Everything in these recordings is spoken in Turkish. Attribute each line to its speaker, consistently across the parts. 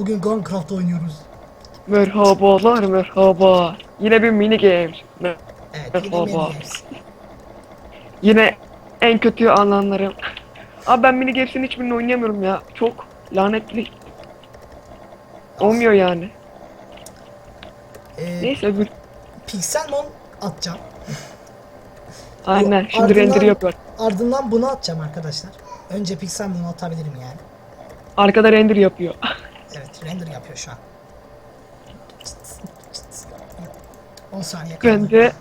Speaker 1: Bugün Guncraft oynuyoruz
Speaker 2: Merhabalar merhaba. Yine bir mini games. Me-
Speaker 1: Evet
Speaker 2: Merhaba.
Speaker 1: Mini.
Speaker 2: Yine en kötü anlamlarım. Abi ben mini games'in hiçbirini oynayamıyorum ya. Çok lanetli. Olmuyor yani.
Speaker 1: Ee,
Speaker 2: Neyse öbür.
Speaker 1: Pixelmon atacağım
Speaker 2: Aynen şimdi
Speaker 1: ardından-
Speaker 2: render yapıyor.
Speaker 1: Ardından bunu atacağım arkadaşlar Önce Pixelmon'u atabilirim yani
Speaker 2: Arkada render yapıyor.
Speaker 1: Evet render yapıyor şu an 10 saniye kaldı
Speaker 2: ben de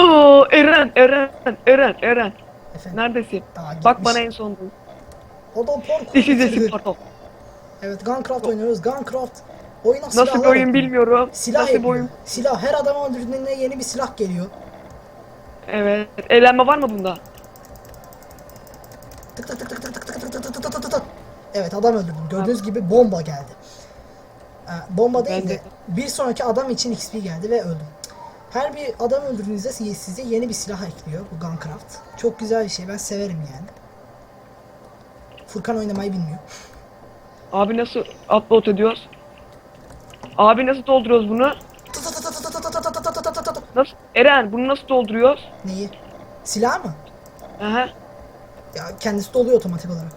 Speaker 2: Oo, Eren, Eren, Eren, Eren.
Speaker 1: Efendim,
Speaker 2: Neredesin?
Speaker 1: daha
Speaker 2: Bak
Speaker 1: gitmiş.
Speaker 2: bana en son.
Speaker 1: O da pork
Speaker 2: This is a Sparta.
Speaker 1: Evet Guncraft oynuyoruz Guncraft Oyuna
Speaker 2: Nasıl bir
Speaker 1: silahlar
Speaker 2: oyun
Speaker 1: ekliyor.
Speaker 2: bilmiyorum.
Speaker 1: Silah
Speaker 2: Nasıl bir
Speaker 1: ekliyor.
Speaker 2: oyun?
Speaker 1: Silah her adamı öldürdüğünde yeni bir silah geliyor
Speaker 2: Evet. Eğlenme var mı bunda?
Speaker 1: Evet adam öldürdüm. Gördüğünüz gibi bomba geldi. Ee, bomba değil de bir sonraki adam için XP geldi ve öldüm. Her bir adam öldürdüğünüzde size yeni bir silah ekliyor bu Guncraft. Çok güzel bir şey ben severim yani. Furkan oynamayı bilmiyor.
Speaker 2: Abi nasıl upload ediyoruz? Abi nasıl dolduruyoruz bunu? Nasıl? Eren bunu nasıl dolduruyoruz?
Speaker 1: Neyi? Silah mı?
Speaker 2: Aha.
Speaker 1: Ya kendisi doluyor otomatik olarak.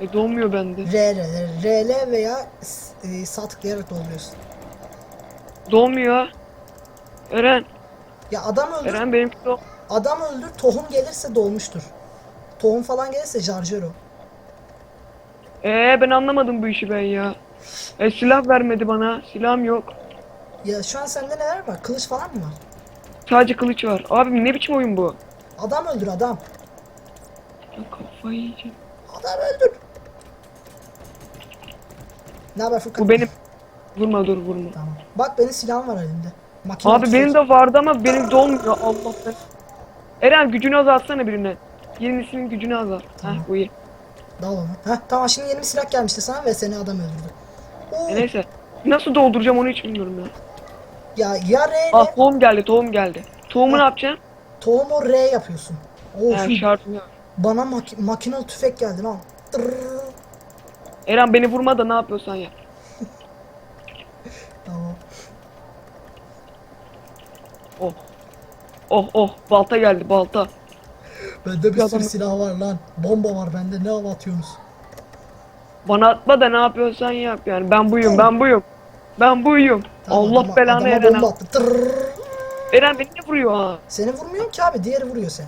Speaker 2: E dolmuyor bende.
Speaker 1: R, R, RL veya e, sağ tıklayarak dolduruyorsun.
Speaker 2: Dolmuyor. Eren.
Speaker 1: Ya adam öldür,
Speaker 2: Eren benimki dol.
Speaker 1: Adam öldür, tohum gelirse dolmuştur. Tohum falan gelirse şarjör o.
Speaker 2: Ee ben anlamadım bu işi ben ya. E silah vermedi bana. Silahım yok.
Speaker 1: Ya şu an sende neler var? Kılıç falan mı var?
Speaker 2: Sadece kılıç var. Abi ne biçim oyun bu?
Speaker 1: Adam öldür adam.
Speaker 2: Ya kafayı yiyeceğim.
Speaker 1: Adam öldür. Ne haber Furkan?
Speaker 2: Bu benim. Vurma dur vurma.
Speaker 1: Tamam. Bak benim silahım var elimde. Makine
Speaker 2: Abi benim de vardı ama benim dolmuyor. Allah ben. Eren gücünü azaltsana birine. Yenisinin gücünü azalt.
Speaker 1: Tamam.
Speaker 2: Heh bu iyi.
Speaker 1: Dal onu. Heh, tamam şimdi yeni bir silah gelmişti sana ve seni adam öldürdü. Oo,
Speaker 2: E neyse. Nasıl dolduracağım onu hiç bilmiyorum ya.
Speaker 1: ya ya R
Speaker 2: Ah tohum geldi tohum geldi. Tohumu ne yapacağım?
Speaker 1: tohumu R yapıyorsun. Of,
Speaker 2: şartım yok.
Speaker 1: bana mak- makinalı tüfek geldi lan. Tırrrr.
Speaker 2: Eren beni vurma da ne yapıyorsan yap.
Speaker 1: Tamam.
Speaker 2: Oh. Oh oh balta geldi balta.
Speaker 1: Bende bir sürü
Speaker 2: adam-
Speaker 1: silah var lan. Bomba var bende. Ne hava atıyorsunuz?
Speaker 2: Bana atma da ne yapıyorsan yap yani. Ben buyum ben buyum. Ben buyum.
Speaker 1: Tamam,
Speaker 2: Allah
Speaker 1: adama-
Speaker 2: belanı
Speaker 1: adama
Speaker 2: Eren.
Speaker 1: bomba attı. Tırrrr.
Speaker 2: Eren beni ne vuruyor ha?
Speaker 1: Seni vurmuyor ki abi. Diğeri vuruyor seni.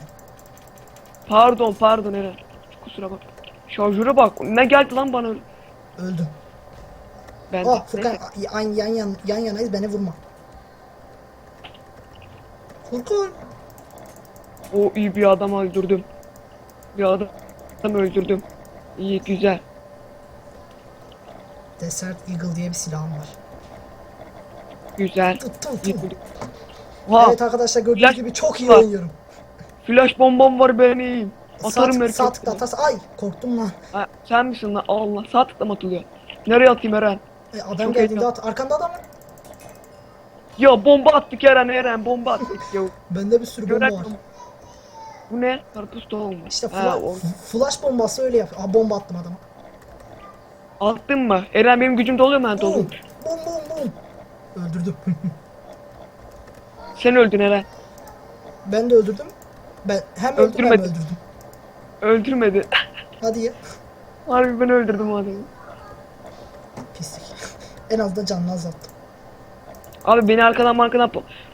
Speaker 2: Pardon pardon Eren. Kusura bak. Şarjöre bak. Ne geldi lan bana?
Speaker 1: Öldüm.
Speaker 2: Ben
Speaker 1: Ah Furkan yan, yan, yan, yan yanayız beni vurma. Furkan.
Speaker 2: O iyi bir adam öldürdüm. Bir adam, adam öldürdüm. İyi güzel.
Speaker 1: Desert Eagle diye bir silahım var.
Speaker 2: Güzel.
Speaker 1: Tut tut
Speaker 2: iyi
Speaker 1: tut.
Speaker 2: buldum. Ha,
Speaker 1: Evet arkadaşlar gördüğünüz
Speaker 2: Flash
Speaker 1: gibi çok iyi oynuyorum.
Speaker 2: flash bombam var benim.
Speaker 1: Sağ,
Speaker 2: Atarım
Speaker 1: tık,
Speaker 2: herkes.
Speaker 1: sağ tıkla atarsa ay korktum lan.
Speaker 2: Ha, sen misin lan? Allah sağ tıkla mı atılıyor? Nereye atayım Eren?
Speaker 1: E, adam
Speaker 2: Çok
Speaker 1: geldiğinde at. Arkanda adam var.
Speaker 2: Ya bomba attık Eren Eren bomba attık ya.
Speaker 1: Bende bir sürü bomba var.
Speaker 2: Bu ne? Karpuz tohumu.
Speaker 1: İşte
Speaker 2: Ha,
Speaker 1: fla-
Speaker 2: o-
Speaker 1: flash bombası öyle yap. Aa bomba attım adama.
Speaker 2: Attın mı? Eren benim gücüm doluyor mu? Ha, dolu.
Speaker 1: bum bum bum. Öldürdüm.
Speaker 2: Sen öldün Eren.
Speaker 1: ben de öldürdüm. Ben hem öldüm hem öldürdüm.
Speaker 2: Öldürmedi.
Speaker 1: Hadi ya.
Speaker 2: Harbi ben öldürdüm o adamı.
Speaker 1: Pislik. en azından canını azalttım.
Speaker 2: Abi beni arkadan arkadan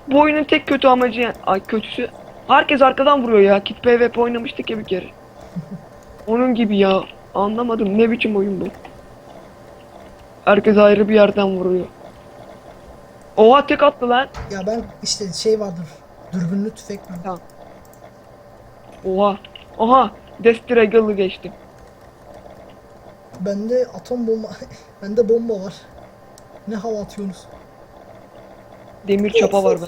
Speaker 2: Bu oyunun tek kötü amacı yani. Ay kötüsü. Herkes arkadan vuruyor ya. Kit PvP oynamıştık ya bir kere. Onun gibi ya. Anlamadım ne biçim oyun bu. Herkes ayrı bir yerden vuruyor. Oha tek attı lan.
Speaker 1: Ya ben işte şey vardır. Dürbünlü tüfek var.
Speaker 2: Tamam. Oha. Oha. Destraggle'ı geçtim.
Speaker 1: Bende atom bomba, bende bomba var. Ne hava atıyorsunuz?
Speaker 2: Demir çapa var.
Speaker 1: Fo,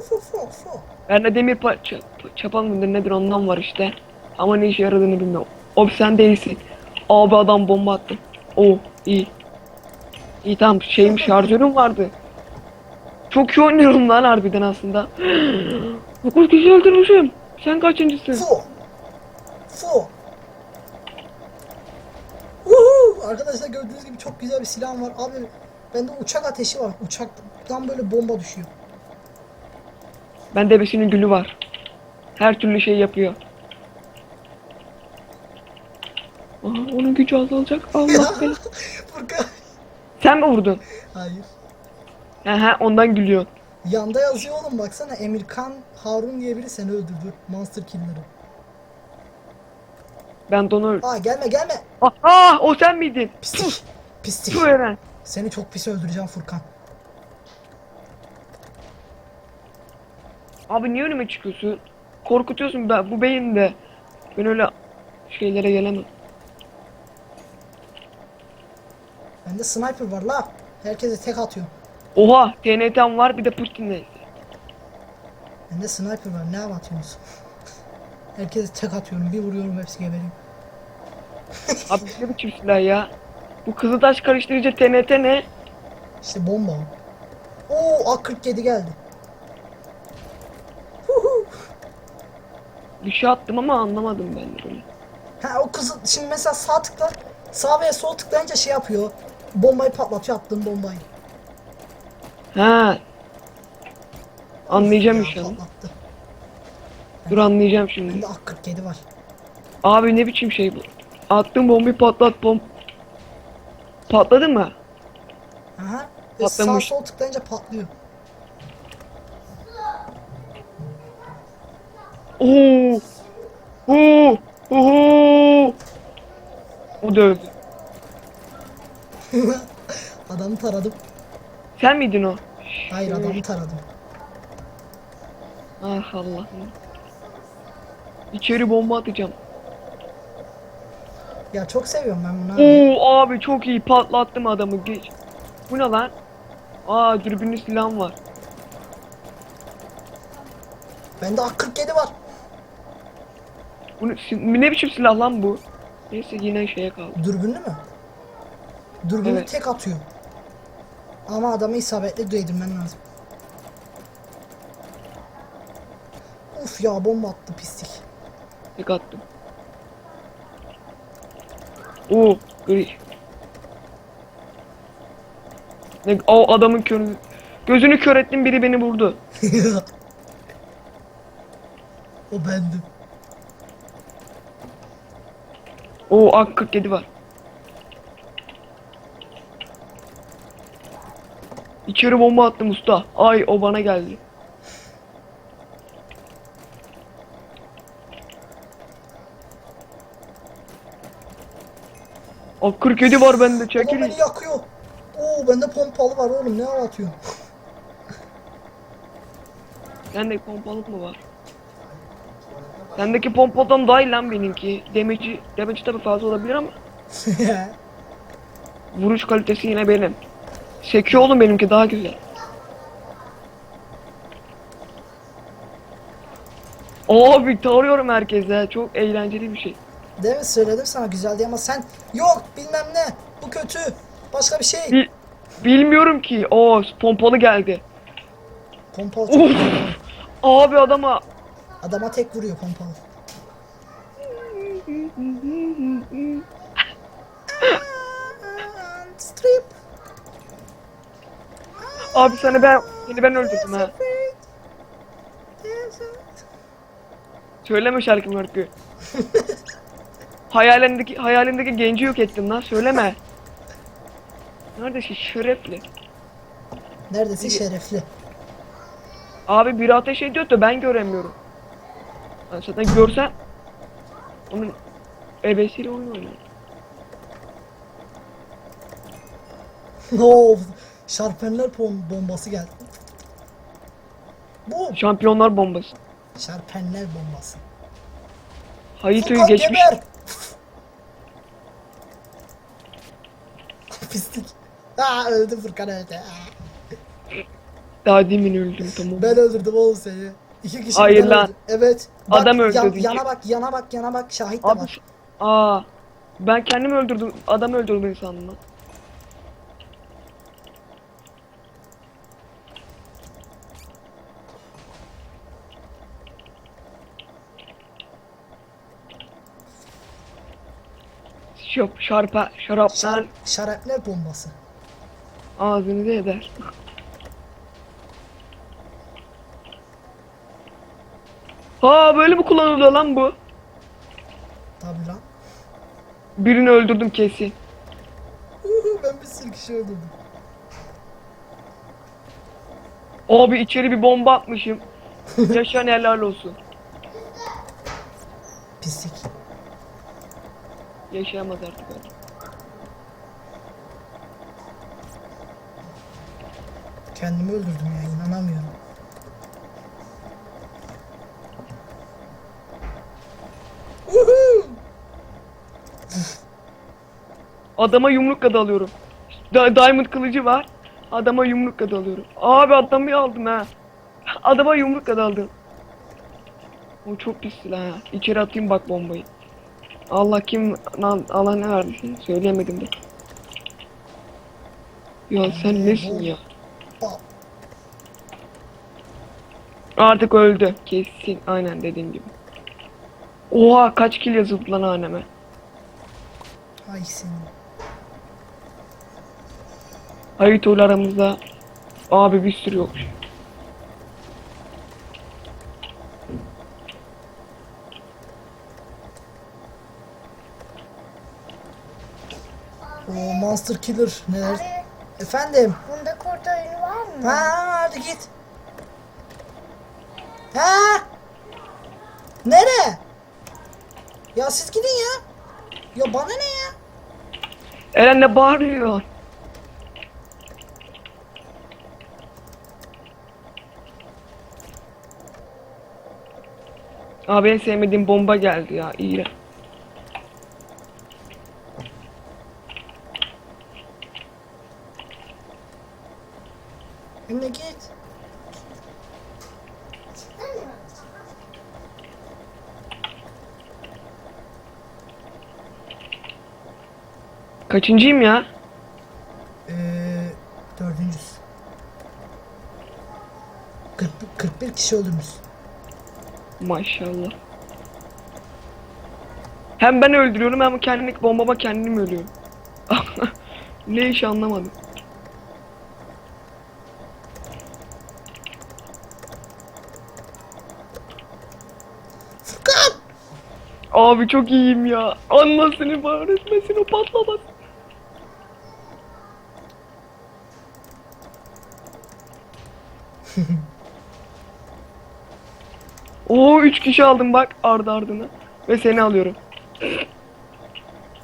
Speaker 1: fo, fo.
Speaker 2: Bende demir pa ça- çapa mıdır nedir ondan var işte. Ama ne işe yaradığını bilmiyorum. O sen değilsin. Abi adam bomba attı. O iyi. İyi tamam şeyim şarjörüm vardı. Çok iyi oynuyorum lan harbiden aslında. 9 kişi öldürmüşüm. Sen kaçıncısın?
Speaker 1: Fo. Fo. Arkadaşlar gördüğünüz gibi çok güzel bir silahım var. Abi bende uçak ateşi var. Uçaktan böyle bomba düşüyor.
Speaker 2: Bende besinin gülü var. Her türlü şey yapıyor. Aha, onun gücü azalacak. Allah beni.
Speaker 1: Furkan.
Speaker 2: Sen mi vurdun?
Speaker 1: Hayır.
Speaker 2: He ondan gülüyor.
Speaker 1: Yanda yazıyor oğlum baksana Emirkan Harun diye biri seni öldürdü. Monster Killer'ı.
Speaker 2: Ben öldüm.
Speaker 1: Aa gelme gelme.
Speaker 2: Ah, ah o sen miydin?
Speaker 1: Pislik. Pislik.
Speaker 2: Şu Eren.
Speaker 1: Seni çok pis öldüreceğim Furkan.
Speaker 2: Abi niye önüme çıkıyorsun? Korkutuyorsun ben bu beyinde. Ben öyle şeylere gelemem.
Speaker 1: Bende sniper var la. Herkese tek atıyor.
Speaker 2: Oha TNT'm var bir de Putin'le.
Speaker 1: Bende sniper var. Ne atıyorsunuz? Herkese tek atıyorum. Bir vuruyorum hepsi geberiyor.
Speaker 2: Abi ne biçim silah ya? Bu kızıltaş karıştırıcı TNT ne?
Speaker 1: İşte bomba. Oo A47 geldi. Huhu.
Speaker 2: Bir şey attım ama anlamadım ben de böyle.
Speaker 1: Ha o kızı şimdi mesela sağ tıkla sağ veya sol tıklayınca şey yapıyor. Bombayı patlatıyor attığın bombayı.
Speaker 2: Ha. Anlayacağım
Speaker 1: Ya,
Speaker 2: inşallah.
Speaker 1: Patlattı.
Speaker 2: Dur anlayacağım şimdi.
Speaker 1: Bende A47 var.
Speaker 2: Abi ne biçim şey bu? Attım bombayı patlat bom. Patladı mı?
Speaker 1: Aha. Sağ
Speaker 2: Patlamış.
Speaker 1: sol tıklayınca patlıyor.
Speaker 2: Oo. Oo. Oo. O da öldü.
Speaker 1: Adamı taradım.
Speaker 2: Sen miydin o?
Speaker 1: Hayır adamı taradım.
Speaker 2: Ah Allah'ım. İçeri bomba atacağım.
Speaker 1: Ya çok seviyorum ben bunu abi.
Speaker 2: Oo abi çok iyi patlattım adamı geç. Bu ne lan? Aa dürbünlü silahım var.
Speaker 1: Bende A47 var.
Speaker 2: Bu ne, si- ne biçim silah lan bu? Neyse yine şeye kaldı.
Speaker 1: Dürbünlü mü? Dürbünlü
Speaker 2: Evet.
Speaker 1: tek atıyor. Ama adamı isabetli değdirmen lazım. Uf ya bomba attı pislik.
Speaker 2: Tek attım. Oo gri. Ne, o adamın körü. Gözünü kör ettim biri beni vurdu.
Speaker 1: o bendim.
Speaker 2: Oo ak 47 var. İçeri bomba attım usta. Ay o bana geldi. Ak 47 var bende
Speaker 1: Ama
Speaker 2: çekilin.
Speaker 1: beni yakıyor. Oo bende pompalı var oğlum ne atıyor?
Speaker 2: Sende pompalık mı var? Sendeki pompadan daha iyi lan benimki. Damage'i, damage tabi fazla olabilir ama vuruş kalitesi yine benim. Sekiyor oğlum benimki daha güzel. Abi tarıyorum herkese. Çok eğlenceli bir şey.
Speaker 1: Mi söyledim sana güzel diye ama sen yok bilmem ne bu kötü başka bir şey.
Speaker 2: Bil- bilmiyorum ki. O pompalı geldi.
Speaker 1: Pompalı çok.
Speaker 2: Abi adama.
Speaker 1: Adama tek vuruyor pompalı. Strip.
Speaker 2: Abi seni ben seni ben öldürdüm ha. Söyleme şarkı markı. hayalindeki hayalindeki genci yok ettin lan söyleme. Neredesin şerefli?
Speaker 1: Neredesin şerefli?
Speaker 2: Abi biri ateş ediyor da ben göremiyorum. Ben zaten görsem onun ebesiyle oyun oynuyor.
Speaker 1: No, şarpenler pom- bombası geldi. Bu
Speaker 2: Şampiyonlar bombası.
Speaker 1: şarpenler bombası.
Speaker 2: Hayito'yu
Speaker 1: Furkan
Speaker 2: geçmiş.
Speaker 1: geber. Pislik. Aa öldü Furkan öldü. Aa.
Speaker 2: Daha demin öldüm tamam.
Speaker 1: Ben öldürdüm oğlum seni. İki kişi
Speaker 2: Hayır
Speaker 1: birden
Speaker 2: lan.
Speaker 1: öldü. Evet. Bak,
Speaker 2: Adam
Speaker 1: yan-
Speaker 2: öldürdü.
Speaker 1: yana bak, yana bak, yana bak. Şahit de
Speaker 2: Abi
Speaker 1: var.
Speaker 2: aa ben kendimi öldürdüm. Adam öldürdüm sandım lan. Şop, şarpa, şaraplar
Speaker 1: Şar şarapnel bombası.
Speaker 2: Ağzınıza eder. Ha böyle mi kullanılıyor lan bu?
Speaker 1: Tabii lan.
Speaker 2: Birini öldürdüm kesin.
Speaker 1: Ben bir sürü kişi öldürdüm.
Speaker 2: Abi içeri bir bomba atmışım. Yaşayan helal olsun.
Speaker 1: Pislik.
Speaker 2: Yaşayamaz artık adam.
Speaker 1: Kendimi öldürdüm ya inanamıyorum.
Speaker 2: Adama yumrukla dalıyorum. Da Diamond kılıcı var. Adama yumrukla dalıyorum. Abi adamı aldım ha. Adama yumrukla daldım. O çok pis silah ha. İçeri atayım bak bombayı. Allah kim Allah ne verdi söyleyemedim de. Ya sen nesin ya? Artık öldü. Kesin aynen dediğim gibi. Oha kaç kill yazıldı lan haneme.
Speaker 1: Ay senin.
Speaker 2: Hayitoğlu aramızda. Abi bir sürü yok.
Speaker 1: O Monster Killer neler?
Speaker 3: Abi
Speaker 1: Efendim?
Speaker 3: bunda kurt oyunu var mı?
Speaker 1: Ha hadi git. Ha? Nere? Ya siz gidin ya. Ya bana ne ya?
Speaker 2: Eren ne bağırıyor? Abi en sevmediğim bomba geldi ya. İyi.
Speaker 1: Emre git.
Speaker 2: Kaçıncıyım ya?
Speaker 1: Ee, dördüncüsü. 40, 41 kişi öldürmüş.
Speaker 2: Maşallah. Hem ben öldürüyorum hem kendi bombama kendim ölüyorum. ne iş anlamadım.
Speaker 1: Furkan!
Speaker 2: Abi çok iyiyim ya. Anlasını bağırtmasın o patlamaz. Oo 3 kişi aldım bak ardı ardına. Ve seni alıyorum.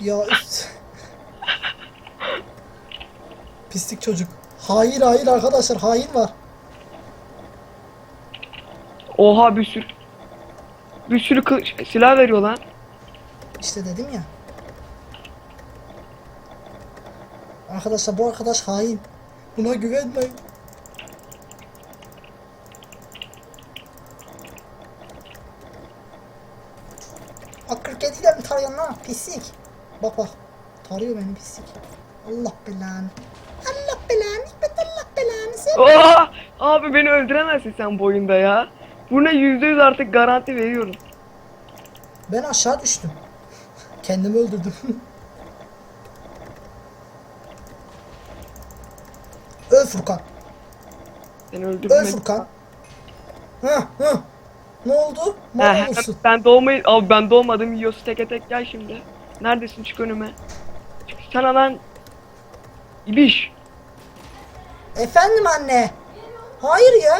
Speaker 1: Ya. Pislik çocuk. Hayır hayır arkadaşlar hain var.
Speaker 2: Oha bir sürü. Bir sürü kılıç, silah veriyor lan.
Speaker 1: İşte dedim ya. Arkadaşlar bu arkadaş hain. Buna güvenmeyin. Bak 47 ile mi tarıyorsun lan pislik. Bak bak. Tarıyor beni pislik. Allah belanı. Allah belanı. Hikmet Allah belanı. Sen...
Speaker 2: Oha! Abi beni öldüremezsin sen bu oyunda ya. Buna %100 artık garanti veriyorum.
Speaker 1: Ben aşağı düştüm. Kendimi öldürdüm. Öl Furkan.
Speaker 2: Seni
Speaker 1: Öl
Speaker 2: öldürmedim.
Speaker 1: Furkan. Hah hah. Ne oldu? Mal
Speaker 2: He,
Speaker 1: olursun.
Speaker 2: ben doğmayı... Abi ben doğmadım. Yiyorsun teke tek gel şimdi. Neredesin çık önüme. Çıksana lan. İbiş.
Speaker 1: Efendim anne. Hayır ya.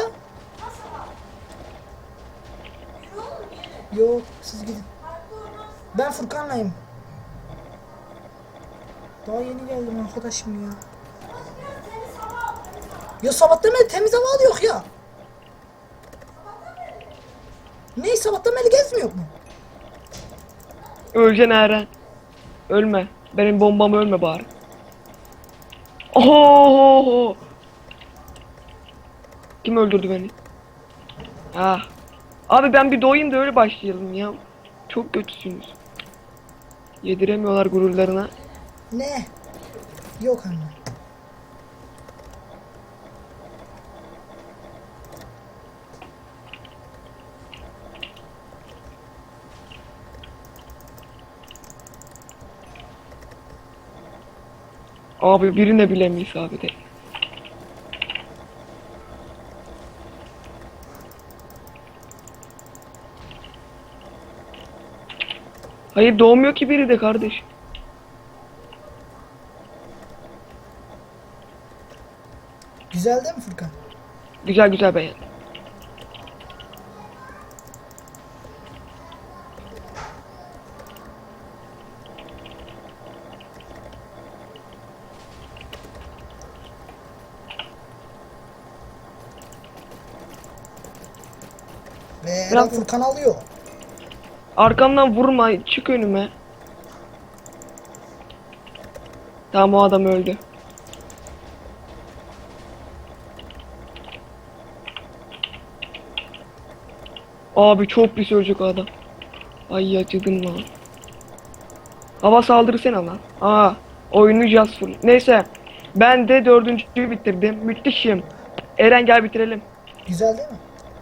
Speaker 1: Yok siz gidin. Ben Furkan'layım. Daha yeni geldim arkadaşım ya. Ya sabahtan beri temiz hava yok ya. Ne sabahtan beri gezmiyor mu?
Speaker 2: Öleceksin Eren. Ölme. Benim bombam ölme bari. Oho! Kim öldürdü beni? Ah. Abi ben bir doğayım da öyle başlayalım ya. Çok kötüsünüz. Yediremiyorlar gururlarına.
Speaker 1: Ne? Yok anne.
Speaker 2: Abi birine bile mi isabet et? Hayır doğmuyor ki biri de kardeş.
Speaker 1: Güzel değil mi Furkan?
Speaker 2: Güzel güzel beğendim.
Speaker 1: Eren
Speaker 2: Bravo.
Speaker 1: Furkan alıyor.
Speaker 2: Arkamdan vurma çık önüme. Tamam o adam öldü. Abi çok pis ölecek o adam. Ay acıdım lan. Hava saldırısına lan. Aa oyunu just full. Neyse ben de dördüncüyü bitirdim. Müthişim. Eren gel bitirelim.
Speaker 1: Güzel değil mi?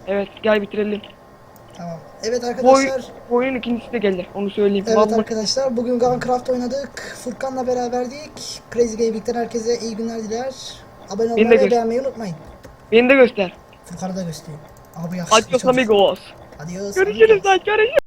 Speaker 2: Evet gel bitirelim.
Speaker 1: Tamam. Evet arkadaşlar.
Speaker 2: bu oyunun ikincisi de gelir. Onu söyleyeyim.
Speaker 1: Evet
Speaker 2: Vallahi-
Speaker 1: arkadaşlar bugün Guncraft oynadık. Furkan'la beraberdik. Crazy Gaming'den herkese iyi günler diler. Abone olmayı ve beğenmeyi unutmayın.
Speaker 2: Beni de göster.
Speaker 1: Furkan'ı da göstereyim. Abi yakışıklı
Speaker 2: Adios amigos.
Speaker 1: Adios.
Speaker 2: Görüşürüz
Speaker 1: amigos.
Speaker 2: lan görüşürüz.